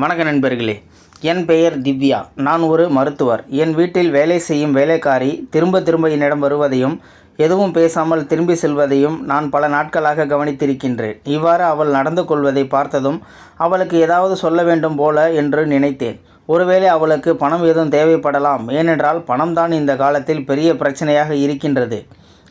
வணக்க நண்பர்களே என் பெயர் திவ்யா. நான் ஒரு மருத்துவர். என் வீட்டில் வேலை செய்யும் வேலைக்காரி திரும்ப திரும்ப என்னிடம் வருவதையும் எதுவும் பேசாமல் திரும்பி செல்வதையும் நான் பல நாட்களாக கவனித்திருக்கின்றேன். இவ்வாறு அவள் நடந்து கொள்வதை பார்த்ததும் அவளுக்கு ஏதாவது சொல்ல வேண்டும் போல என்று நினைத்தேன். ஒருவேளை அவளுக்கு பணம் ஏதும் தேவைப்படலாம். ஏனென்றால் பணம்தான் இந்த காலத்தில் பெரிய பிரச்சனையாக இருக்கின்றது.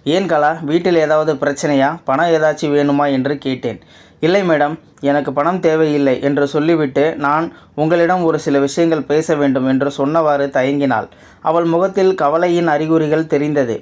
ஏன் கலா வீட்டில் ஏதாவது பிரச்சனையா? பணம் ஏதாச்சும் வேணுமா என்று கேட்டேன். இல்லை மேடம் எனக்கு பணம் தேவையில்லை என்று சொல்லிவிட்டு நான் உங்களிடம் ஒரு சில விஷயங்கள் பேச வேண்டும் என்று சொன்னவாறு தயங்கினாள். அவள் முகத்தில் கவலையின் அறிகுறிகள் தெரிந்தது.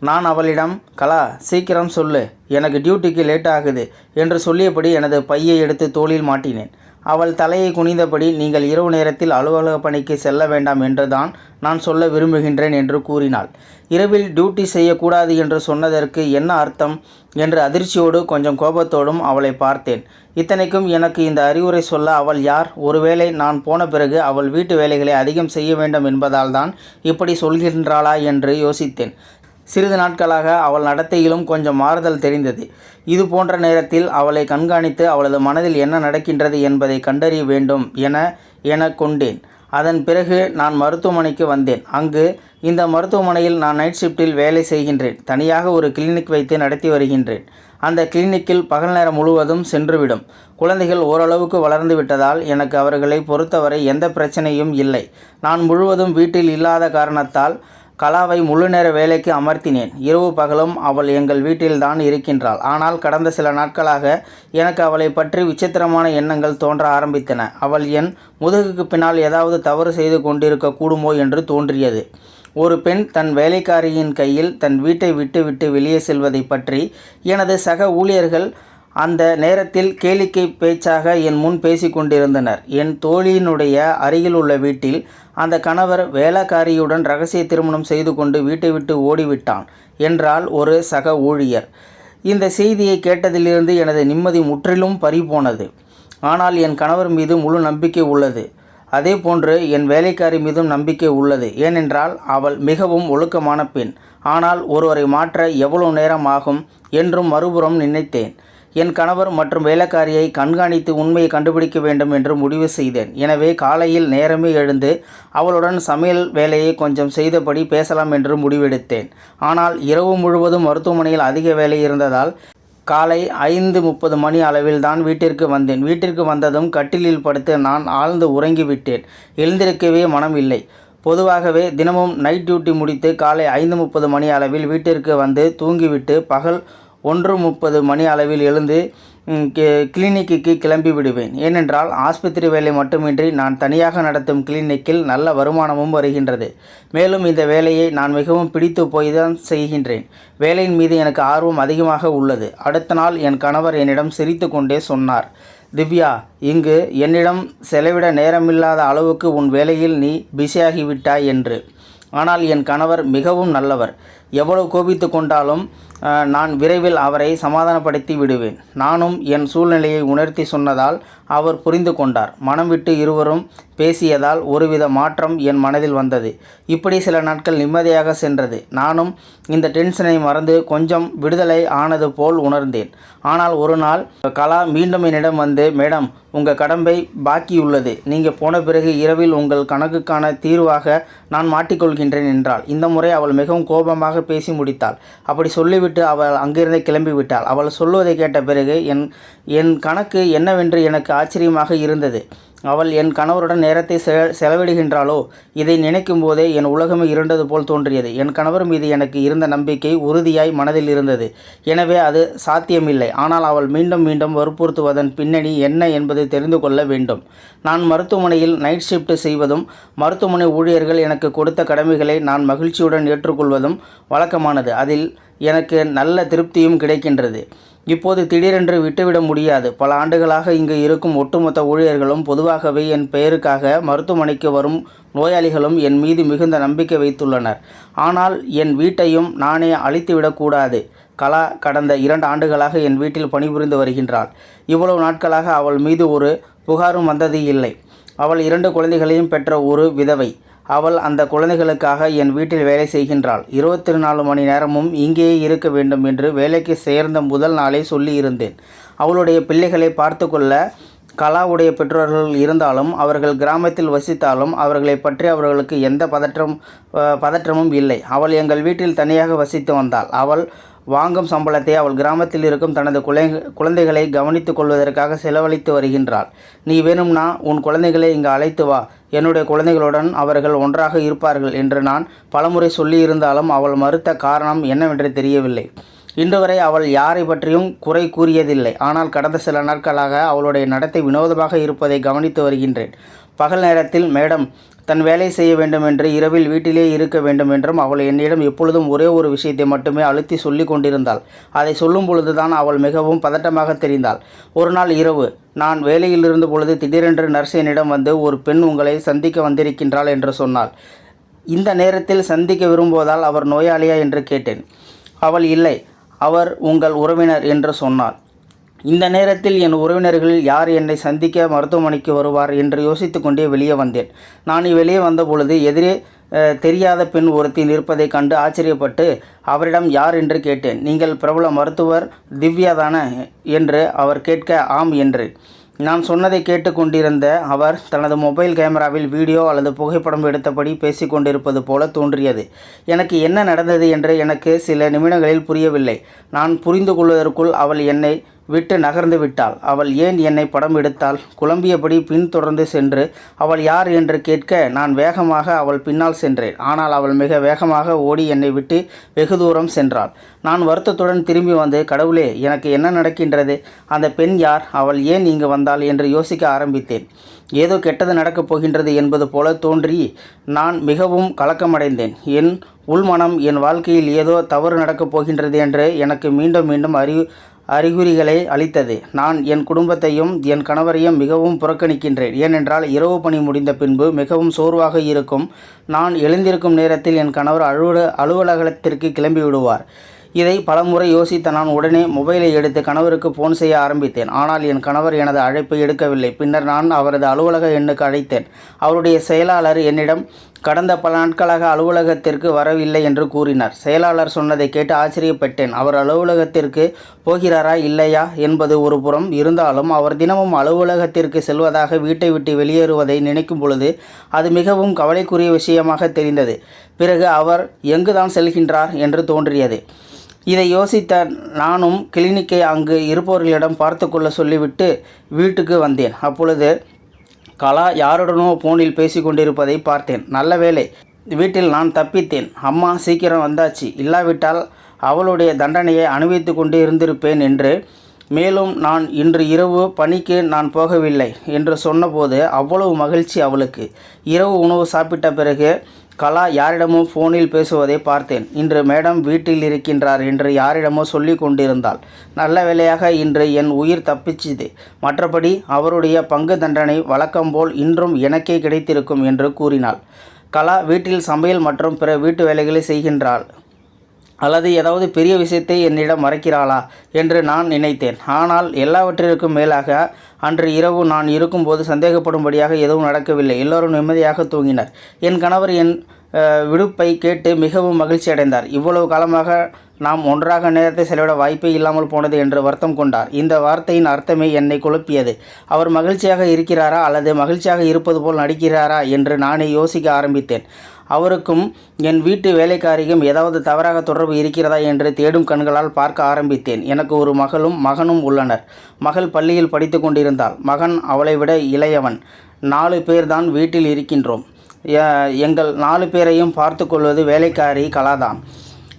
நான் அவளிடம் கலா சீக்கிரம் சொல்லு எனக்கு டியூட்டிக்கு லேட் ஆகுது என்று சொல்லியபடி எனது பையை எடுத்து தோளில் மாட்டினேன். அவள் தலையை குனிந்தபடி நீங்கள் இரவு நேரத்தில் அலுவலக பணிக்கு செல்ல வேண்டாம் என்றுதான் நான் சொல்ல விரும்புகின்றேன் என்று கூறினாள். இரவில் டியூட்டி செய்யக்கூடாது என்று சொன்னதற்கு என்ன அர்த்தம் என்று அதிர்ச்சியோடு கொஞ்சம் கோபத்தோடும் அவளை பார்த்தேன். இத்தனைக்கும் எனக்கு இந்த அறிவுரை சொல்ல அவள் யார்? ஒருவேளை நான் போன பிறகு அவள் வீட்டு வேலைகளை அதிகம் செய்ய வேண்டும் என்பதால் தான் இப்படி சொல்கின்றாளா? என்று யோசித்தேன். சிறிது நாட்களாக அவள் நடத்தையிலும் கொஞ்சம் மாறுதல் தெரிந்தது. இது போன்ற நேரத்தில் அவளை கண்காணித்து அவளது மனதில் என்ன நடக்கின்றது என்பதை கண்டறிய வேண்டும் என என கொண்டேன். அதன் பிறகு நான் மருத்துவமனைக்கு வந்தேன். அங்கு இந்த மருத்துவமனையில் நான் நைட் ஷிஃப்ட்டில் வேலை செய்கின்றேன். தனியாக ஒரு கிளினிக் வைத்து நடத்தி வருகின்றேன். அந்த கிளினிக்கில் பகல் நேரம் முழுவதும் சென்றுவிடும். குழந்தைகள் ஓரளவுக்கு வளர்ந்து விட்டதால் எனக்கு அவர்களை பொறுத்தவரை எந்த பிரச்சனையும் இல்லை. நான் முழுவதும் வீட்டில் இல்லாத காரணத்தால் கலாவை முழு நேர வேலைக்கு அமர்த்தினேன். இரவு பகலும் அவள் எங்கள் வீட்டில்தான் இருக்கின்றாள். ஆனால் கடந்த சில நாட்களாக எனக்கு அவளை பற்றி விசித்திரமான எண்ணங்கள் தோன்ற ஆரம்பித்தன. அவள் என் முதுகுக்கு பின்னால் ஏதாவது தவறு செய்து கொண்டிருக்க கூடுமோ என்று தோன்றியது. ஒரு பெண் தன் வேலைக்காரியின் கையில் தன் வீட்டை விட்டு விட்டு வெளியே செல்வதை பற்றி எனது சக ஊழியர்கள் அந்த நேரத்தில் கேளிக்கை பேச்சாக என் முன் பேசி கொண்டிருந்தனர் என் தோழியினுடைய அருகில் உள்ள வீட்டில் அந்த கணவர் வேலைக்காரியுடன் ரகசிய திருமணம் செய்து கொண்டு வீட்டை விட்டு ஓடிவிட்டான் என்றால் ஒரு சக ஊழியர். இந்த செய்தியை கேட்டதிலிருந்து எனது நிம்மதி முற்றிலும் பறிபோனது. ஆனால் என் கணவர் மீது முழு நம்பிக்கை உள்ளது. அதே போன்று என் வேலைக்காரி மீதும் நம்பிக்கை உள்ளது. ஏனென்றால் அவள் மிகவும் ஒழுக்கமான பெண். ஆனால் ஒருவரை மாற்ற எவ்வளவு நேரம் ஆகும் என்றும் மறுபுறம் நினைத்தேன். என் கணவர் மற்றும் வேலைக்காரியை கண்காணித்து உண்மையை கண்டுபிடிக்க வேண்டும் என்று முடிவு செய்தேன். எனவே காலையில் நேரமே எழுந்து அவளுடன் சமையல் வேலையை கொஞ்சம் செய்தபடி பேசலாம் என்று முடிவெடுத்தேன். ஆனால் இரவு முழுவதும் மருத்துவமனையில் அதிக வேலை இருந்ததால் காலை ஐந்து முப்பது மணி அளவில் தான் வீட்டிற்கு வந்தேன். வீட்டிற்கு வந்ததும் கட்டிலில் படுத்து நான் ஆழ்ந்து உறங்கிவிட்டேன் எழுந்திருக்கவே மனம் இல்லை. பொதுவாகவே தினமும் நைட் டியூட்டி முடித்து காலை ஐந்து முப்பது மணி அளவில் வீட்டிற்கு வந்து தூங்கிவிட்டு பகல் ஒன்று முப்பது மணி அளவில் எழுந்து கிளினிக்கு கிளம்பி விடுவேன். ஏனென்றால் ஆஸ்பத்திரி வேலை மட்டுமின்றி நான் தனியாக நடத்தும் கிளினிக்கில் நல்ல வருமானமும் வருகின்றது. மேலும் இந்த வேலையை நான் மிகவும் பிடித்து போய் தான் செய்கின்றேன். வேலையின் மீது எனக்கு ஆர்வம் அதிகமாக உள்ளது. அடுத்த நாள் என் கணவர் என்னிடம் சிரித்து கொண்டே சொன்னார் திவ்யா இங்கு என்னிடம் செலவிட நேரமில்லாத அளவுக்கு உன் வேலையில் நீ பிஸியாகிவிட்டாய் என்று. ஆனால் என் கணவர் மிகவும் நல்லவர். எவ்வளவு கோபித்து கொண்டாலும் நான் விரைவில் அவரை சமாதானப்படுத்தி விடுவேன். நானும் என் சூழ்நிலையை உணர்த்தி சொன்னதால் அவர் புரிந்து கொண்டார். மனம் விட்டு இருவரும் பேசியதால் ஒருவித மாற்றம் என் மனதில் வந்தது. இப்படி சில நாட்கள் நிம்மதியாக சென்றது. நானும் இந்த டென்ஷனை மறந்து கொஞ்சம் விடுதலை ஆனது போல் உணர்ந்தேன். ஆனால் ஒரு நாள் கலா மீண்டும் என்னிடம் வந்து மேடம் உங்கள் கடம்பை பாக்கியுள்ளது. நீங்கள் போன பிறகு இரவில் உங்கள் கணக்குக்கான தீர்வாக நான் மாட்டிக்கொள்கின்றேன் என்றாள். இந்த முறை அவள் மிகவும் கோபமாக பேசி முடித்தாள். அப்படி சொல்லிவிட்டு அவள் அங்கிருந்தே கிளம்பிவிட்டாள் அவள் சொல்வதை கேட்ட பிறகு என் என் கணக்கு என்னவென்று எனக்கு ஆச்சரியமாக இருந்தது. அவள் என் கணவருடன் நேரத்தை செ செலவிடுகின்றாளோ? இதை நினைக்கும் போதே என் உலகமே இருண்டது போல் தோன்றியது. என் கணவர் மீது எனக்கு இருந்த நம்பிக்கை உறுதியாய் மனதில் இருந்தது. எனவே அது சாத்தியமில்லை. ஆனால் அவள் மீண்டும் மீண்டும் வற்புறுத்துவதன் பின்னணி என்ன என்பதை தெரிந்து கொள்ள வேண்டும். நான் மருத்துவமனையில் நைட் ஷிஃப்ட் செய்வதும் மருத்துவமனை ஊழியர்கள் எனக்கு கொடுத்த கடமைகளை நான் மகிழ்ச்சியுடன் ஏற்றுக்கொள்வதும் வழக்கமானது. அதில் எனக்கு நல்ல திருப்தியும் கிடைக்கின்றது. இப்போது திடீரென்று விட்டுவிட முடியாது. பல ஆண்டுகளாக இங்கு இருக்கும் ஒட்டுமொத்த ஊழியர்களும் பொதுவாகவே என் பெயருக்காக மருத்துவமனைக்கு வரும் நோயாளிகளும் என் மீது மிகுந்த நம்பிக்கை வைத்துள்ளனர். ஆனால் என் வீட்டையும் நானே அழித்துவிடக்கூடாது கலா கடந்த இரண்டு ஆண்டுகளாக என் வீட்டில் பணிபுரிந்து வருகின்றாள். இவ்வளவு நாட்களாக அவள் மீது ஒரு புகாரும் வந்தது இல்லை அவள் இரண்டு குழந்தைகளையும் பெற்ற ஒரு விதவை. அவள் அந்த குழந்தைகளுக்காக என் வீட்டில் வேலை செய்கின்றாள். இருபத்தி நாலு மணி நேரமும் இங்கேயே இருக்க வேண்டும் என்று வேலைக்கு சேர்ந்த முதல் நாளே சொல்லியிருந்தேன் அவளுடைய பிள்ளைகளை பார்த்து கொள்ள கலாவுடைய பெற்றோர்கள் இருந்தாலும் அவர்கள் கிராமத்தில் வசித்தாலும் அவர்களை பற்றி அவர்களுக்கு எந்த பதற்றம் பதற்றமும் இல்லை. அவள் எங்கள் வீட்டில் தனியாக வசித்து வந்தாள். அவள் வாங்கும் சம்பளத்தை அவள் கிராமத்தில் இருக்கும் தனது குழந்தை குழந்தைகளை கவனித்துக் கொள்வதற்காக செலவழித்து வருகின்றாள். நீ வேணும்னா உன் குழந்தைகளை இங்கு அழைத்து வா. என்னுடைய குழந்தைகளுடன் அவர்கள் ஒன்றாக இருப்பார்கள் என்று நான் பலமுறை சொல்லியிருந்தாலும் அவள் மறுத்த காரணம் என்னவென்று தெரியவில்லை. இன்று வரை அவள் யாரை பற்றியும் குறை கூறியதில்லை. ஆனால் கடந்த சில நாட்களாக அவளுடைய நடத்தை வினோதமாக இருப்பதை கவனித்து வருகின்றேன். பகல் நேரத்தில் மேடம் தன் வேலை செய்ய வேண்டும் என்று இரவில் வீட்டிலே இருக்க வேண்டும் என்றும் அவள் என்னிடம் எப்பொழுதும் ஒரே ஒரு விஷயத்தை மட்டுமே அழுத்தி சொல்லி கொண்டிருந்தாள். அதை சொல்லும் பொழுதுதான் அவள் மிகவும் பதட்டமாக தெரிந்தாள். ஒரு நாள் இரவு நான் வேலையில் இருந்த பொழுது திடீரென்று நர்ஸ் என்னிடம் வந்து ஒரு பெண் உங்களை சந்திக்க வந்திருக்கின்றாள் என்று சொன்னாள். இந்த நேரத்தில் சந்திக்க விரும்புவதால் அவர் நோயாளியா? என்று கேட்டேன். அவள் இல்லை. அவர் உங்கள் உறவினர் என்று சொன்னார் இந்த நேரத்தில் என் உறவினர்களில் யார் என்னை சந்திக்க மருத்துவமனைக்கு வருவார் என்று யோசித்து கொண்டே வெளியே வந்தேன். நான் வெளியே வந்த பொழுது எதிரே தெரியாத பெண் ஒருத்தி நிற்பதைக் கண்டு ஆச்சரியப்பட்டு அவரிடம் யார்? என்று கேட்டேன். நீங்கள் பிரபல மருத்துவர் திவ்யாதான என்று அவர் கேட்க ஆம் என்று. நான் சொன்னதை கேட்டுக்கொண்டிருந்த அவர் தனது மொபைல் கேமராவில் வீடியோ அல்லது புகைப்படம் எடுத்தபடி பேசிக்கொண்டிருப்பது போல தோன்றியது. எனக்கு என்ன நடந்தது? என்று எனக்கு சில நிமிடங்களில் புரியவில்லை. நான் புரிந்து கொள்வதற்குள் அவள் என்னை விட்டு நகர்ந்து விட்டாள். அவள் ஏன் என்னை படம் எடுத்தாள்? குழம்பியபடி பின்தொடர்ந்து சென்று அவள் யார் என்று கேட்க நான் வேகமாக அவள் பின்னால் சென்றேன். ஆனால் அவள் மிக வேகமாக ஓடி என்னை விட்டு வெகு தூரம் சென்றாள். நான் வருத்தத்துடன் திரும்பி வந்து கடவுளே எனக்கு என்ன நடக்கின்றது? அந்த பெண் யார்? அவள் ஏன் இங்கு வந்தாள்? என்று யோசிக்க ஆரம்பித்தேன். ஏதோ கெட்டது நடக்கப் போகின்றது என்பது போல தோன்றி நான் மிகவும் கலக்கமடைந்தேன். என் உள்மனம் என் வாழ்க்கையில் ஏதோ தவறு நடக்கப் போகின்றது என்று எனக்கு மீண்டும் மீண்டும் அறி அறிகுறிகளை அளித்தது. நான் என் குடும்பத்தையும் என் கணவரையும் மிகவும் புறக்கணிக்கின்றேன். ஏனென்றால் இரவு பணி முடிந்த பின்பு மிகவும் சோர்வாக இருக்கும். நான் எழுந்திருக்கும் நேரத்தில் என் கணவர் அலுவல அலுவலகத்திற்கு கிளம்பி விடுவார். இதை பலமுறை யோசித்த நான் உடனே மொபைலை எடுத்து கணவருக்கு ஃபோன் செய்ய ஆரம்பித்தேன். ஆனால் என் கணவர் எனது அழைப்பை எடுக்கவில்லை. பின்னர் நான் அவரது அலுவலக எண்ணுக்கு அழைத்தேன். அவருடைய செயலாளர் என்னிடம் கடந்த பல நாட்களாக அலுவலகத்திற்கு வரவில்லை என்று கூறினார். செயலாளர் சொன்னதை கேட்டு ஆச்சரியப்பட்டேன். அவர் அலுவலகத்திற்கு போகிறாரா இல்லையா என்பது ஒரு புறம் இருந்தாலும் அவர் தினமும் அலுவலகத்திற்கு செல்வதாக வீட்டை விட்டு வெளியேறுவதை நினைக்கும் பொழுது அது மிகவும் கவலைக்குரிய விஷயமாக தெரிந்தது. பிறகு அவர் எங்குதான் செல்கின்றார்? என்று தோன்றியது. இதை யோசித்த நானும் கிளினிக்கை அங்கு இருப்பவர்களிடம் பார்த்து கொள்ள சொல்லிவிட்டு வீட்டுக்கு வந்தேன். அப்பொழுது கலா யாருடனோ ஃபோனில் பேசி கொண்டிருப்பதை பார்த்தேன். நல்ல வேளை. வீட்டில் நான் தப்பித்தேன். அம்மா சீக்கிரம் வந்தாச்சு. இல்லாவிட்டால் அவளுடைய தண்டனையை அனுபவித்து கொண்டு இருந்திருப்பேன் என்று மேலும் நான் இன்று இரவு பணிக்கு நான் போகவில்லை என்று சொன்னபோது அவ்வளவு மகிழ்ச்சி அவளுக்கு. இரவு உணவு சாப்பிட்ட பிறகு கலா யாரிடமோ ஃபோனில் பேசுவதை பார்த்தேன். இன்று மேடம் வீட்டில் இருக்கின்றார் என்று யாரிடமோ சொல்லி கொண்டிருந்தாள். நல்ல வேளையாக இன்று என் உயிர் தப்பிச்சுது. மற்றபடி அவருடைய பங்கு தண்டனை வழக்கம்போல் இன்றும் எனக்கே கிடைத்திருக்கும் என்று கூறினாள். கலா வீட்டில் சமையல் மற்றும் பிற வீட்டு வேலைகளை செய்கின்றாள். அல்லது ஏதாவது பெரிய விஷயத்தை என்னிடம் மறைக்கிறாளா என்று நான் நினைத்தேன். ஆனால் எல்லாவற்றிற்கும் மேலாக அன்று இரவு நான் இருக்கும்போது சந்தேகப்படும்படியாக எதுவும் நடக்கவில்லை. எல்லோரும் நிம்மதியாக தூங்கினர். என் கணவர் என் விடுப்பை கேட்டு மிகவும் மகிழ்ச்சி அடைந்தார். இவ்வளவு காலமாக நாம் ஒன்றாக நேரத்தை செலவிட வாய்ப்பே இல்லாமல் போனது என்று வருத்தம் கொண்டார். இந்த வார்த்தையின் அர்த்தமே என்னை குழப்பியது. அவர் மகிழ்ச்சியாக இருக்கிறாரா அல்லது மகிழ்ச்சியாக இருப்பது போல் நடிக்கிறாரா என்று நானே யோசிக்க ஆரம்பித்தேன். அவருக்கும் என் வீட்டு வேலைக்காரிக்கும் ஏதாவது தவறாக தொடர்பு இருக்கிறதா என்று தேடும் கண்களால் பார்க்க ஆரம்பித்தேன். எனக்கு ஒரு மகளும் மகனும் உள்ளனர். மகள் பள்ளியில் படித்து கொண்டிருந்தாள். மகன் அவளை விட இளையவன். நாலு பேர்தான் வீட்டில் இருக்கின்றோம். எங்கள் நாலு பேரையும் பார்த்து கொள்வது வேலைக்காரி கலாதான்.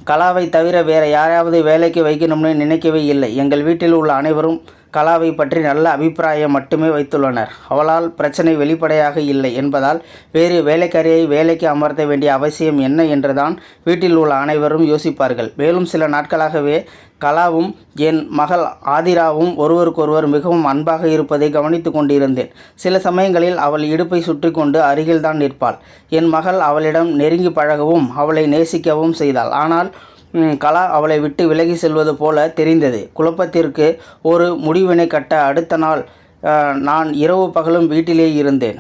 கலாவை தவிர வேறு யாரையாவது வேலைக்கு வைக்கணும்னு நினைக்கவே இல்லை. எங்கள் வீட்டில் உள்ள அனைவரும் கலாவை பற்றி நல்ல அபிப்பிராயம் மட்டுமே வைத்துள்ளனர். அவளால் பிரச்சனை வெளிப்படையாக இல்லை என்பதால் வேறு வேலைக்காரியை வேலைக்கு அமர்த்த வேண்டிய அவசியம் என்ன என்றுதான் வீட்டில் உள்ள அனைவரும் யோசிப்பார்கள். மேலும் சில நாட்களாகவே கலாவும் என் மகள் ஆதிராவும் ஒருவருக்கொருவர் மிகவும் அன்பாக இருப்பதை கவனித்து கொண்டிருந்தேன். சில சமயங்களில் அவள் இடுப்பை சுற்றி கொண்டு அருகில்தான் நிற்பாள். என் மகள் அவளிடம் நெருங்கி பழகவும் அவளை நேசிக்கவும் செய்தாள். ஆனால் கலா அவளை விட்டு விலகி செல்வது போல தெரிந்தது. குழப்பத்திற்கு ஒரு முடிவினை கட்ட அடுத்த நாள் நான் இரவு பகலும் வீட்டிலே இருந்தேன்.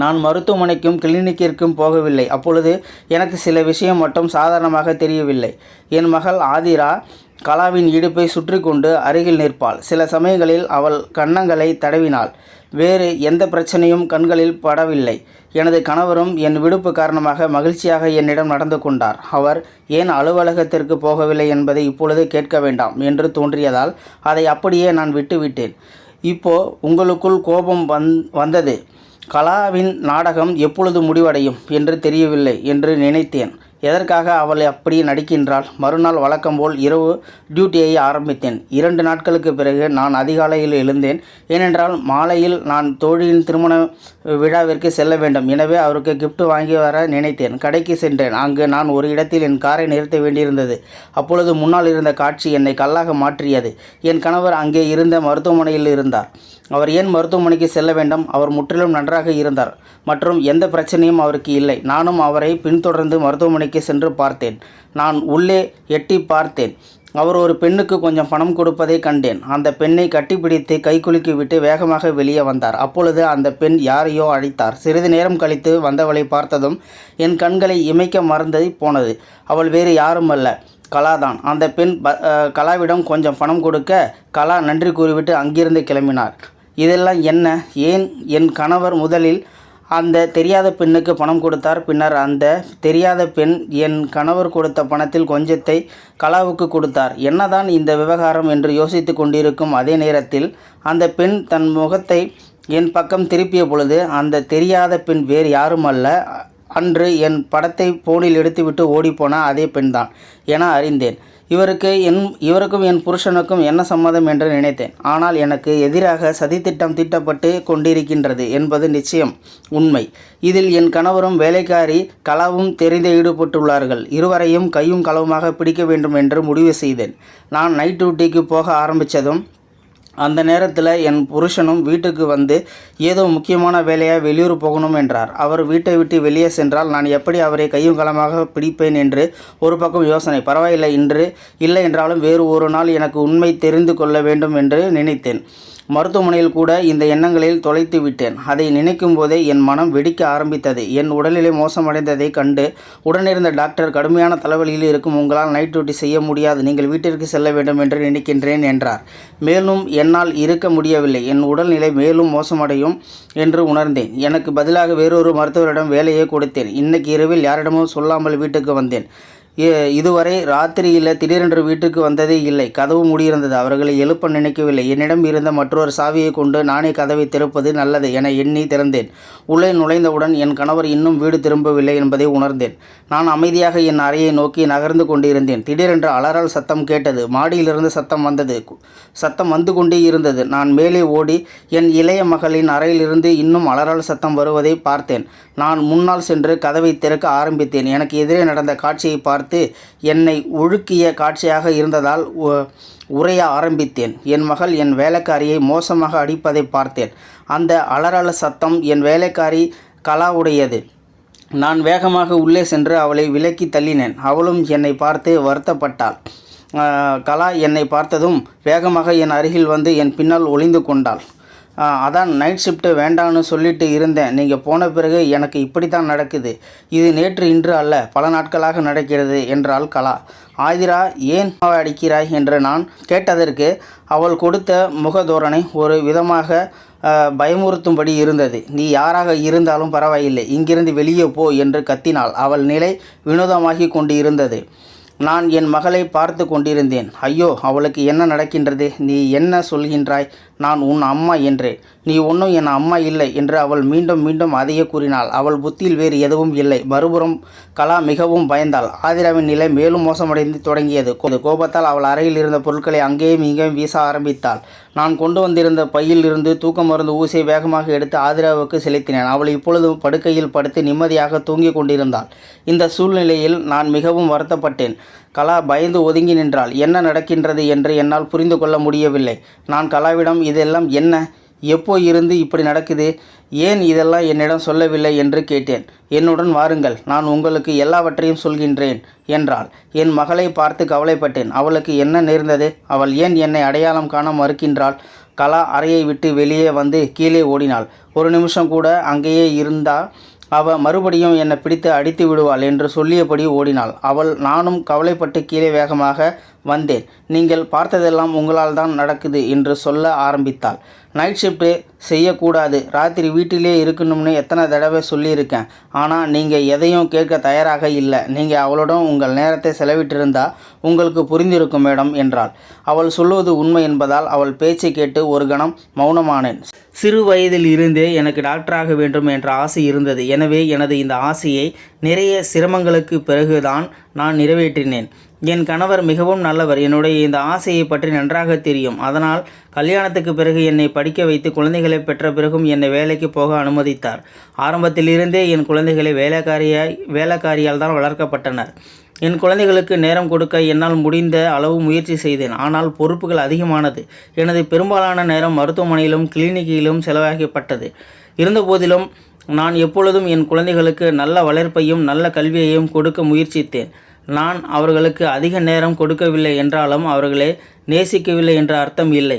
நான் மருத்துவமனைக்கும் கிளினிக்கிற்கும் போகவில்லை. அப்பொழுது எனக்கு சில விஷயம் மட்டும் சாதாரணமாக தெரியவில்லை. என் மகள் ஆதிரா கலாவின் இடுப்பை சுற்றி கொண்டு அருகில் நிற்பாள். சில சமயங்களில் அவள் கன்னங்களை தடவினாள். வேறு எந்த பிரச்சனையும் கண்களில் படவில்லை. எனது கணவரும் என் விடுப்பு காரணமாக மகிழ்ச்சியாக என்னிடம் நடந்து கொண்டார். அவர் ஏன் அலுவலகத்திற்கு போகவில்லை என்பதை இப்பொழுது கேட்க வேண்டாம் என்று தோன்றியதால் அதை அப்படியே நான் விட்டுவிட்டேன். இப்போ உங்களுக்குள் கோபம் வந் வந்தது. கலாவின் நாடகம் எப்பொழுது முடிவடையும் என்று தெரியவில்லை என்று நினைத்தேன். எதற்காக அவள் அப்படி நடிக்கின்றாள்? மறுநாள் வழக்கம்போல் இரவு டியூட்டியை ஆரம்பித்தேன். இரண்டு நாட்களுக்கு பிறகு நான் அதிகாலையில் எழுந்தேன். ஏனென்றால் மாலையில் நான் தோழியின் திருமண விழாவிற்கு செல்ல வேண்டும். எனவே அவருக்கு கிஃப்ட் வாங்கி வர நினைத்தேன். கடைக்கு சென்றேன். அங்கு நான் ஒரு இடத்தில் என் காரை நிறுத்த வேண்டியிருந்தது. அப்பொழுது முன்னால் இருந்த காட்சி என்னை கல்லாக மாற்றியது. என் கணவர் அங்கே இருந்த மருத்துவமனையில் இருந்தார். அவர் ஏன் மருத்துவமனைக்கு செல்ல வேண்டும்? அவர் முற்றிலும் நன்றாக இருந்தார். மற்றும் எந்த பிரச்சனையும் அவருக்கு இல்லை. நானும் அவரை பின்தொடர்ந்து மருத்துவமனைக்கு சென்று பார்த்தேன். நான் உள்ளே எட்டி பார்த்தேன். அவர் ஒரு பெண்ணுக்கு கொஞ்சம் பணம் கொடுப்பதை கண்டேன். அந்த பெண்ணை கட்டிப்பிடித்து கைக்குலுக்கி விட்டு வேகமாக வெளியே வந்தார். அப்பொழுது அந்த பெண் யாரையோ அழைத்தார். சிறிது நேரம் கழித்து வந்தவளை பார்த்ததும் என் கண்களை இமைக்க மறந்தது போனது. அவள் வேறு யாரும் அல்ல. கலாதான் அந்த பெண் கலாவிடம் கொஞ்சம் பணம் கொடுக்க கலா நன்றி கூறிவிட்டு அங்கிருந்து கிளம்பினார். இதெல்லாம் என்ன? ஏன் என் கணவர் முதலில் அந்த தெரியாத பெண்ணுக்கு பணம் கொடுத்தார்? பின்னர் அந்த தெரியாத பெண் என் கணவர் கொடுத்த பணத்தில் கொஞ்சத்தை கலாவுக்கு கொடுத்தார். என்னதான் இந்த விவகாரம் என்று யோசித்து கொண்டிருக்கும் அதே நேரத்தில் அந்த பெண் தன் முகத்தை என் பக்கம் திருப்பிய பொழுது அந்த தெரியாத பெண் வேறு யாரும் அல்ல. அன்று என் படத்தை போனில் எடுத்துவிட்டு ஓடிப்போன அதே பெண்தான். என அறிந்தேன். இவருக்கு என் இவருக்கும் என் புருஷனுக்கும் என்ன சம்மதம் என்று நினைத்தேன். ஆனால் எனக்கு எதிராக சதித்திட்டம் தீட்டப்பட்டு கொண்டிருக்கின்றது என்பது நிச்சயம் உண்மை. இதில் என் கணவரும் வேலைக்காரி களவும் தெரிந்து ஈடுபட்டுள்ளார்கள். இருவரையும் கையும் களவுமாக பிடிக்க வேண்டும் என்று முடிவு செய்தேன். நான் நைட் டியூட்டிக்கு போக ஆரம்பித்ததும் அந்த நேரத்தில் என் புருஷனும் வீட்டுக்கு வந்து ஏதோ முக்கியமான வேலையாக வெளியூர் போகணும் என்றார். அவர் வீட்டை விட்டு வெளியே சென்றால் நான் எப்படி அவரை கையும் களமாக பிடிப்பேன் என்று ஒரு பக்கம் யோசனை. பரவாயில்லை இன்று இல்லை என்றாலும் வேறு ஒரு நாள் எனக்கு உண்மை தெரிந்து கொள்ள வேண்டும் என்று நினைத்தேன். மருத்துவமனையில் கூட இந்த எண்ணங்களில் தொலைத்து விட்டேன். அதை நினைக்கும் போதே என் மனம் வெடிக்க ஆரம்பித்தது. என் உடல்நிலை மோசமடைந்ததை கண்டு உடனிருந்த டாக்டர் கடுமையான தலைவலியில் இருக்கும் உங்களால் நைட் டியூட்டி செய்ய முடியாது. நீங்கள் வீட்டிற்கு செல்ல வேண்டும் என்று நினைக்கின்றேன் என்றார். மேலும் என்னால் இருக்க முடியவில்லை. என் உடல்நிலை மேலும் மோசமடையும் என்று உணர்ந்தேன். எனக்கு பதிலாக வேறொரு மருத்துவரிடம் வேலையை கொடுத்தேன். இன்னைக்கு இரவில் யாரிடமும் சொல்லாமல் வீட்டுக்கு வந்தேன். இதுவரை ராத்திரியில் திடீரென்று வீட்டுக்கு வந்ததே இல்லை. கதவு மூடியிருந்தது. அவர்களை எழுப்ப நினைக்கவில்லை. என்னிடம் இருந்த மற்றொரு சாவியை கொண்டு நானே கதவை திறப்பது நல்லது என எண்ணி திறந்தேன். உள்ளே நுழைந்தவுடன் என் கணவர் இன்னும் வீடு திரும்பவில்லை என்பதை உணர்ந்தேன். நான் அமைதியாக என் அறையை நோக்கி நகர்ந்து கொண்டிருந்தேன். திடீரென்று அலறல் சத்தம் கேட்டது. மாடியிலிருந்து சத்தம் வந்தது. சத்தம் வந்து கொண்டே இருந்தது. நான் மேலே ஓடி என் இளைய மகளின் அறையிலிருந்து இன்னும் அலறல் சத்தம் வருவதை பார்த்தேன். நான் முன்னால் சென்று கதவை திறக்க ஆரம்பித்தேன். எனக்கு எதிரே நடந்த காட்சியை பார்த்து பார்த்து என்னை ஒழுக்கிய காட்சியாக இருந்ததால் உரைய ஆரம்பித்தேன். என் மகள் என் வேலைக்காரியை மோசமாக அடிப்பதை பார்த்தேன். அந்த அலறல சத்தம் என் வேலைக்காரி கலாவுடையது. நான் வேகமாக உள்ளே சென்று அவளை விலக்கி தள்ளினேன். அவளும் என்னை பார்த்து வருத்தப்பட்டாள். கலா என்னை பார்த்ததும் வேகமாக என் அருகில் வந்து என் பின்னால் ஒளிந்து கொண்டாள். அதான் நைட் ஷிஃப்ட்டு வேண்டான்னு சொல்லிட்டு இருந்தேன். நீங்கள் போன பிறகு எனக்கு இப்படி தான் நடக்குது. இது நேற்று இன்று அல்ல பல நாட்களாக நடக்கிறது என்றாள் கலா. ஆதிரா ஏன் அடிக்கிறாய் என்று நான் கேட்டதற்கு அவள் கொடுத்த முகதோரணை ஒரு விதமாக பயமுறுத்தும்படி இருந்தது. நீ யாராக இருந்தாலும் பரவாயில்லை இங்கிருந்து வெளியே போ என்று கத்தினாள். அவள் நிலை வினோதமாகி கொண்டு இருந்தது நான் என் மகளை பார்த்து கொண்டிருந்தேன். ஐயோ அவளுக்கு என்ன நடக்கின்றது? நீ என்ன சொல்கின்றாய்? நான் உன் அம்மா என்றேன் நீ ஒன்றும் என் அம்மா இல்லை என்று அவள் மீண்டும் மீண்டும் அதையே கூறினாள். அவள் புத்தியில் வேறு எதுவும் இல்லை. மறுபுறம் கலா மிகவும் பயந்தாள். ஆதிராவின் நிலை மேலும் மோசமடைந்து தொடங்கியது. கோபத்தால் அவள் அறையில் இருந்த பொருட்களை அங்கேயும் இங்கேயும் வீச ஆரம்பித்தாள். நான் கொண்டு வந்திருந்த பையில் இருந்து தூக்க மருந்து ஊசியை வேகமாக எடுத்து ஆதிராவுக்கு செலுத்தினேன். அவள் இப்பொழுது படுக்கையில் படுத்து நிம்மதியாக தூங்கிக் கொண்டிருந்தாள். இந்த சூழ்நிலையில் நான் மிகவும் வருத்தப்பட்டேன். கலா பயந்து ஒதுங்கி நின்றாள். என்ன நடக்கின்றது என்று என்னால் புரிந்து கொள்ள முடியவில்லை. நான் கலாவிடம் இதெல்லாம் என்ன? எப்போ இருந்து இப்படி நடக்குது? ஏன் இதெல்லாம் என்னிடம் சொல்லவில்லை? என்று கேட்டேன். என்னுடன் வாருங்கள். நான் உங்களுக்கு எல்லாவற்றையும் சொல்கின்றேன் என்றாள். என் மகளை பார்த்து கவலைப்பட்டேன். அவளுக்கு என்ன நேர்ந்தது? அவள் ஏன் என்னை அடையாளம் காண மறுக்கின்றாள்? கலா அறையை விட்டு வெளியே வந்து கீழே ஓடினாள். ஒரு நிமிஷம் கூட அங்கேயே இருந்தால் அவ மறுபடியும் என்னை பிடித்து அடித்து விடுவாள் என்று சொல்லியபடி ஓடினாள். அவள் நானும் கவலைப்பட்டு கீழே வேகமாக வந்தேன். நீங்கள் பார்த்ததெல்லாம் உங்களால் தான் நடக்குது என்று சொல்ல ஆரம்பித்தாள். நைட் ஷிஃப்ட்டு செய்யக்கூடாது. ராத்திரி வீட்டிலே இருக்கணும்னு எத்தனை தடவை சொல்லியிருக்கேன். ஆனால் நீங்கள் எதையும் கேட்க தயாராக இல்லை. நீங்கள் அவளுடன் உங்கள் நேரத்தை செலவிட்டிருந்தால் உங்களுக்கு புரிந்திருக்கும் மேடம் என்றாள். அவள் சொல்வது உண்மை என்பதால் அவள் பேச்சை கேட்டு ஒரு கணம் மௌனமானேன். சிறு வயதில் இருந்தே எனக்கு டாக்டராக வேண்டும் என்ற ஆசை இருந்தது. எனவே எனது இந்த ஆசையை நிறைய சிரமங்களுக்கு பிறகுதான் நான் நிறைவேற்றினேன். என் கணவர் மிகவும் நல்லவர். என்னுடைய இந்த ஆசையை பற்றி நன்றாக தெரியும். அதனால் கல்யாணத்துக்கு பிறகு என்னை படிக்க வைத்து குழந்தைகள் பெற்ற பிறகும் என்னை வேலைக்கு போக அனுமதித்தார். ஆரம்பத்திலிருந்தே என் குழந்தைகளை வேலைக்காரியாய் வேலைக்காரியால் தான் வளர்க்கப்பட்டனர். என் குழந்தைகளுக்கு நேரம் கொடுக்க என்னால் முடிந்த அளவு முயற்சி செய்தேன். ஆனால் பொறுப்புகள் அதிகமானது. எனது பெரும்பாலான நேரம் மருத்துவமனையிலும் கிளினிக்கிலும் செலவாகப்பட்டது இருந்தபோதிலும் நான் எப்பொழுதும் என் குழந்தைகளுக்கு நல்ல வளர்ப்பையும் நல்ல கல்வியையும் கொடுக்க முயற்சித்தேன். நான் அவர்களுக்கு அதிக நேரம் கொடுக்கவில்லை என்றாலும் அவர்களை நேசிக்கவில்லை என்ற அர்த்தம் இல்லை.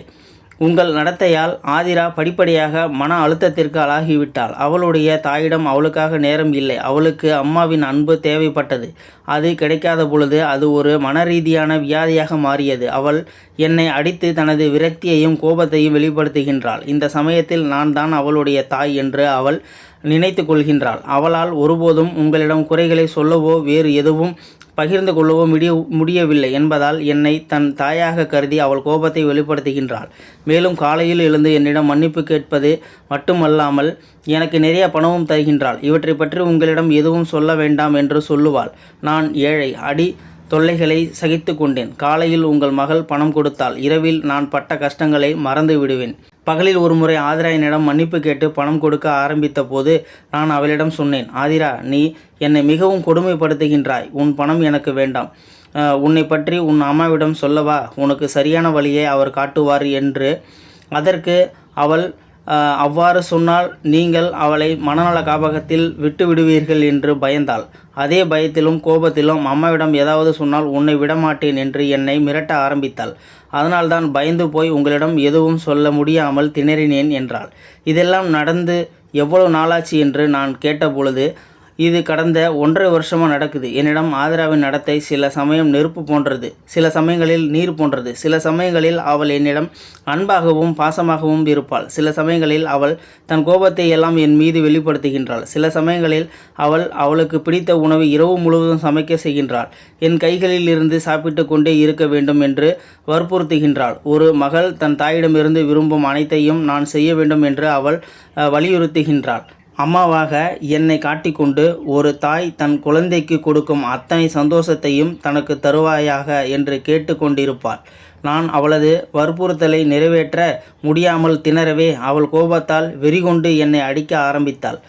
உங்கள் நடத்தையால் ஆதிரா படிப்படியாக மன அழுத்தத்திற்கு ஆளாகிவிட்டாள். அவளுடைய தாயிடம் அவளுக்காக நேரம் இல்லை. அவளுக்கு அம்மாவின் அன்பு தேவைப்பட்டது. அது கிடைக்காத பொழுது அது ஒரு மனரீதியான வியாதியாக மாறியது. அவள் என்னை அடித்து தனது விரக்தியையும் கோபத்தையும் வெளிப்படுத்துகின்றாள். இந்த சமயத்தில் நான் தான் அவளுடைய தாய் என்று அவள் நினைத்து கொள்கின்றாள். அவளால் ஒருபோதும் உங்களிடம் குறைகளை சொல்லவோ வேறு எதுவும் பகிர்ந்து கொள்ளவோ முடிய முடியவில்லை என்பதால் என்னை தன் தாயாக கருதி அவள் கோபத்தை வெளிப்படுத்துகின்றாள். மேலும் காலையில் எழுந்து என்னிடம் மன்னிப்பு கேட்பது மட்டுமல்லாமல் எனக்கு நிறைய பணமும் தருகின்றாள். இவற்றை பற்றி உங்களிடம் எதுவும் சொல்ல வேண்டாம் என்று சொல்லுவாள். நான் ஏழை அடி தொல்லைகளை சகித்து கொண்டேன். காலையில் உங்கள் மகள் பணம் கொடுத்தால் இரவில் நான் பட்ட கஷ்டங்களை மறந்து விடுவேன் பகலில் ஒருமுறை ஆதிராயனிடம் மன்னிப்பு கேட்டு பணம் கொடுக்க ஆரம்பித்த போது நான் அவளிடம் சொன்னேன் ஆதிரா நீ என்னை மிகவும் கொடுமைப்படுத்துகின்றாய். உன் பணம் எனக்கு வேண்டாம். உன்னை பற்றி உன் அம்மாவிடம் சொல்லவா? உனக்கு சரியான வழியை அவர் காட்டுவார் என்று. அதற்கு அவள் அவ்வாறு சொன்னால் நீங்கள் அவளை மனநல காப்பகத்தில் விட்டு விடுவீர்கள் என்று பயந்தாள். அதே பயத்திலும் கோபத்திலும் அம்மாவிடம் ஏதாவது சொன்னால் உன்னை விடமாட்டேன் என்று என்னை மிரட்ட ஆரம்பித்தாள். அதனால்தான் பயந்து போய் உங்களிடம் எதுவும் சொல்ல முடியாமல் திணறினேன் என்றாள். இதெல்லாம் நடந்து எவ்வளவு நாளாச்சு என்று நான் கேட்டபொழுது இது கடந்த ஒன்றரை வருஷமாக நடக்குது. என்னிடம் ஆதராவின் நடத்தை சில சமயம் நெருப்பு போன்றது சில சமயங்களில் நீர் போன்றது. சில சமயங்களில் அவள் என்னிடம் அன்பாகவும் பாசமாகவும் இருப்பாள். சில சமயங்களில் அவள் தன் கோபத்தை எல்லாம் என் மீது வெளிப்படுத்துகின்றாள். சில சமயங்களில் அவள் அவளுக்கு பிடித்த உணவை இரவு முழுவதும் சமைக்க செய்கின்றாள். என் கைகளில் இருந்து சாப்பிட்டு கொண்டே இருக்க வேண்டும் என்று வற்புறுத்துகின்றாள். ஒரு மகள் தன் தாயிடமிருந்து விரும்பும் அனைத்தையும் நான் செய்ய வேண்டும் என்று அவள் வலியுறுத்துகின்றாள். அம்மாவாக என்னை காட்டிக்கொண்டு ஒரு தாய் தன் குழந்தைக்கு கொடுக்கும் அத்தனை சந்தோஷத்தையும் தனக்கு தருவாயாக என்று கேட்டுக்கொண்டிருப்பாள். நான் அவளது வற்புறுத்தலை நிறைவேற்ற முடியாமல் திணறவே அவள் கோபத்தால் வெறிகொண்டு என்னை அடிக்க ஆரம்பித்தாள்.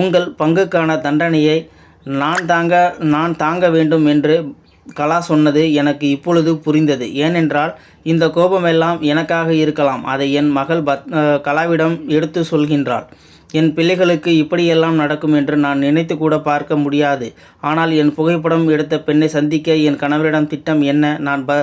உங்கள் பங்குக்கான தண்டனையை நான் தாங்க நான் தாங்க வேண்டும் என்று கலா சொன்னது எனக்கு இப்பொழுது புரிந்தது. ஏனென்றால் இந்த கோபமெல்லாம் எனக்காக இருக்கலாம் அதை என் மகள் பத் கலாவிடம் எடுத்து சொல்கின்றாள். என் பிள்ளைகளுக்கு இப்படியெல்லாம் நடக்கும் என்று நான் நினைத்து கூட பார்க்க முடியாது. ஆனால் என் புகைப்படம் எடுத்த பெண்ணை சந்திக்க என் கணவரிடம் திட்டம் என்ன? நான் ப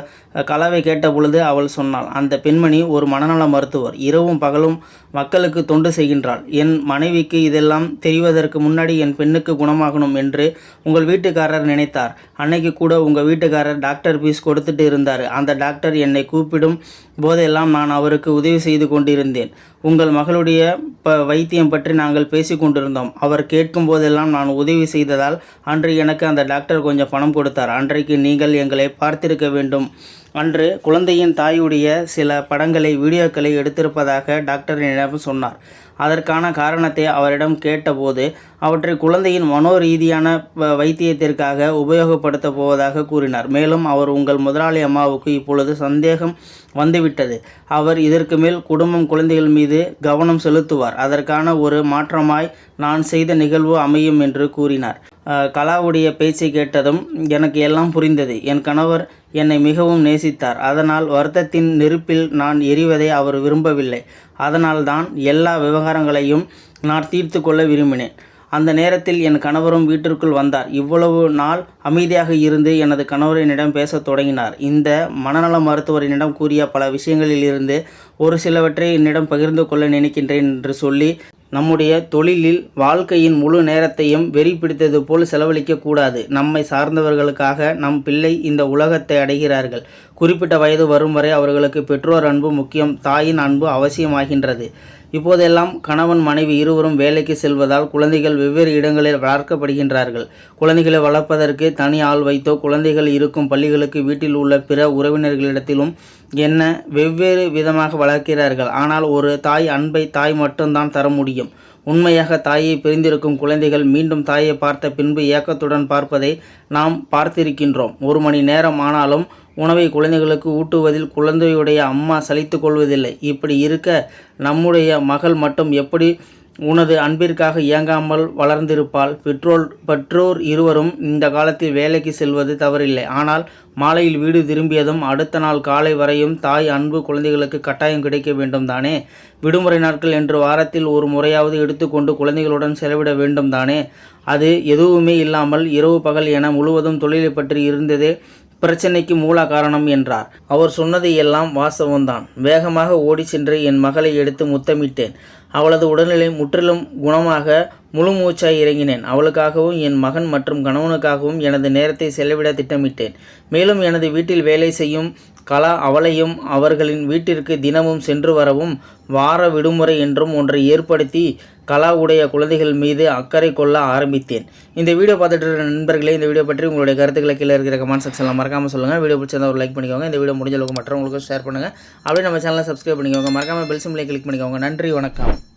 கலவை கேட்ட பொழுது அவள் சொன்னாள் அந்த பெண்மணி ஒரு மனநல மருத்துவர். இரவும் பகலும் மக்களுக்கு தொண்டு செய்கின்றாள். என் மனைவிக்கு இதெல்லாம் தெரிவதற்கு முன்னாடி என் பெண்ணுக்கு குணமாகணும் என்று உங்கள் வீட்டுக்காரர் நினைத்தார். அன்னைக்கு கூட உங்கள் வீட்டுக்காரர் டாக்டர் பீஸ் கொடுத்துட்டு இருந்தார். அந்த டாக்டர் என்னை கூப்பிடும் போதெல்லாம் நான் அவருக்கு உதவி செய்து கொண்டிருந்தேன். உங்கள் மகளுடைய ப வைத்தியம் பற்றி நாங்கள் பேசி கொண்டிருந்தோம். அவர் கேட்கும் போதெல்லாம் நான் உதவி செய்ததால் அன்று எனக்கு அந்த டாக்டர் கொஞ்சம் பணம் கொடுத்தார். அன்றைக்கு நீங்கள் எங்களை பார்த்திருக்க வேண்டும். அன்று குழந்தையின் தாயுடைய சில படங்களை வீடியோக்களை எடுத்திருப்பதாக டாக்டர் என்னிடம் சொன்னார். அதற்கான காரணத்தை அவரிடம் கேட்டபோது அவற்றை குழந்தையின் மனோரீதியான வைத்தியத்திற்காக உபயோகப்படுத்த போவதாக கூறினார். மேலும் அவர் உங்கள் முதலாளி அம்மாவுக்கு இப்பொழுது சந்தேகம் வந்துவிட்டது. அவர் இதற்கு மேல் குடும்பம் குழந்தைகள் மீது கவனம் செலுத்துவார். அதற்கான ஒரு மாற்றமாய் நான் செய்த நிகழ்வு அமையும் என்று கூறினார். கலாவுடைய பேச்சை கேட்டதும் எனக்கு எல்லாம் புரிந்தது. என் கணவர் என்னை மிகவும் நேசித்தார். அதனால் வருத்தத்தின் நெருப்பில் நான் எரிவதை அவர் விரும்பவில்லை. அதனால்தான் எல்லா விவகாரங்களையும் நான் தீர்த்து கொள்ள விரும்பினேன். அந்த நேரத்தில் என் கணவரும் வீட்டிற்குள் வந்தார். இவ்வளவு நாள் அமைதியாக இருந்து எனது கணவர் என்னிடம் பேசத் தொடங்கினார். இந்த மனநல மருத்துவர் என்னிடம் கூறிய பல விஷயங்களிலிருந்து ஒரு சிலவற்றை என்னிடம் பகிர்ந்து கொள்ள நினைக்கின்றேன் என்று சொல்லி நம்முடைய தொழிலில் வாழ்க்கையின் முழு நேரத்தையும் வெறி பிடித்தது போல் செலவழிக்க கூடாது. நம்மை சார்ந்தவர்களுக்காக நம் பிள்ளை இந்த உலகத்தை அடைகிறார்கள். குறிப்பிட்ட வயது வரும் வரை அவர்களுக்கு பெற்றோர் அன்பு முக்கியம் தாயின் அன்பு அவசியமாகின்றது. இப்போதெல்லாம் கணவன் மனைவி இருவரும் வேலைக்கு செல்வதால் குழந்தைகள் வெவ்வேறு இடங்களில் வளர்க்கப்படுகின்றார்கள். குழந்தைகளை வளர்ப்பதற்கு தனி ஆள் வைத்தோ குழந்தைகள் இருக்கும் பள்ளிகளுக்கு வீட்டில் உள்ள பிற உறவினர்களிடத்திலும் என்ன வெவ்வேறு விதமாக வளர்க்கிறார்கள். ஆனால் ஒரு தாய் அன்பை தாய் மட்டும்தான் தர முடியும். உண்மையாக தாயை பிரிந்திருக்கும் குழந்தைகள் மீண்டும் தாயை பார்த்த பின்பு ஏக்கத்துடன் பார்ப்பதை நாம் பார்த்திருக்கின்றோம். ஒரு மணி நேரம் ஆனாலும் உணவை குழந்தைகளுக்கு ஊட்டுவதில் குழந்தையுடைய அம்மா சலித்து கொள்வதில்லை. இப்படி இருக்க நம்முடைய மகள் மட்டும் எப்படி உனது அன்பிற்காக இயங்காமல் வளர்ந்திருப்பாள்? பெற்றோர் பெற்றோர் இருவரும் இந்த காலத்தில் வேலைக்கு செல்வது தவறில்லை. ஆனால் மாலையில் வீடு திரும்பியதும் அடுத்த நாள் காலை வரையும் தாய் அன்பு குழந்தைகளுக்கு கட்டாயம் கிடைக்க வேண்டும் தானே விடுமுறை நாட்கள் என்று வாரத்தில் ஒரு முறையாவது எடுத்துக்கொண்டு குழந்தைகளுடன் செலவிட வேண்டும் தானே அது எதுவுமே இல்லாமல் இரவு பகல் என முழுவதும் தொழிலை பற்றி இருந்ததே பிரச்சனைக்கு மூல காரணம் என்றார். அவர் சொன்னது எல்லாம் வாசவம்தான் வேகமாக ஓடி சென்று என் மகளை எடுத்து முத்தமிட்டேன். அவளது உடல்நிலை முற்றிலும் குணமாக முழு மூச்சாய் இறங்கினேன். அவளுக்காகவும் என் மகன் மற்றும் கணவனுக்காகவும் எனது நேரத்தை செலவிட திட்டமிட்டேன். மேலும் எனது வீட்டில் வேலை செய்யும் கலா அவளையும் அவர்களின் வீட்டிற்கு தினமும் சென்று வரவும் வார விடுமுறை என்றும் ஒன்றை ஏற்படுத்தி கலாவுடைய குழந்தைகள் மீது அக்கறை கொள்ள ஆரம்பித்தேன். இந்த வீடியோ பார்த்துட்டு இருக்கிற நண்பர்களே இந்த வீடியோ பற்றி உங்களுடைய கருத்துக்களை கீழே இருக்கிற கமெண்ட் செக்ஷனில் மறக்காமல் சொல்லுங்கள் வீடியோ பிடிச்சிருந்தா ஒரு லைக் பண்ணிக்கோங்க. இந்த வீடியோ முடிஞ்ச அளவுக்கு மற்றவங்களுக்கும் ஷேர் பண்ணுங்கள் அப்படியே நம்ம சேனலை சப்ஸ்கிரைப் பண்ணிக்கோங்க. மறக்காமல் பெல் சிம்லை கிளிக் பண்ணிக்கோங்க. நன்றி வணக்கம்.